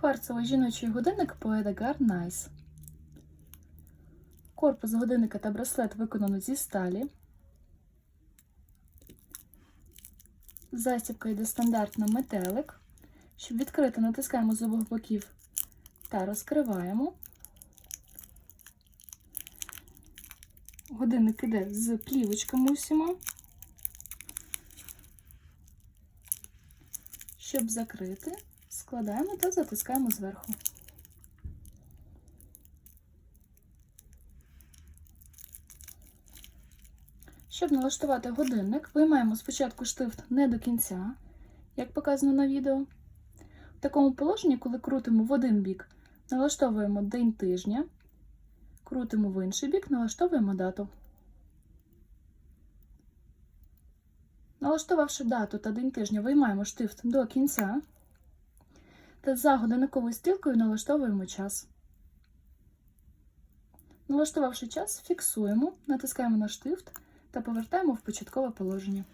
Кварцевий жіночий годинник Poedagar Nice. Корпус годинника та браслет виконано зі сталі. Застібка йде стандартна метелик. Щоб відкрити, натискаємо з обох боків та розкриваємо. Годинник іде з плівочками усіма. Щоб закрити, складаємо та затискаємо зверху. Щоб налаштувати годинник, виймаємо спочатку штифт не до кінця, як показано на відео. В такому положенні, коли крутимо в один бік, налаштовуємо день тижня, крутимо в інший бік, налаштовуємо дату. Налаштувавши дату та день тижня, виймаємо штифт до кінця та за годинниковою стрілкою налаштовуємо час. Налаштувавши час, фіксуємо, натискаємо на штифт та повертаємо в початкове положення.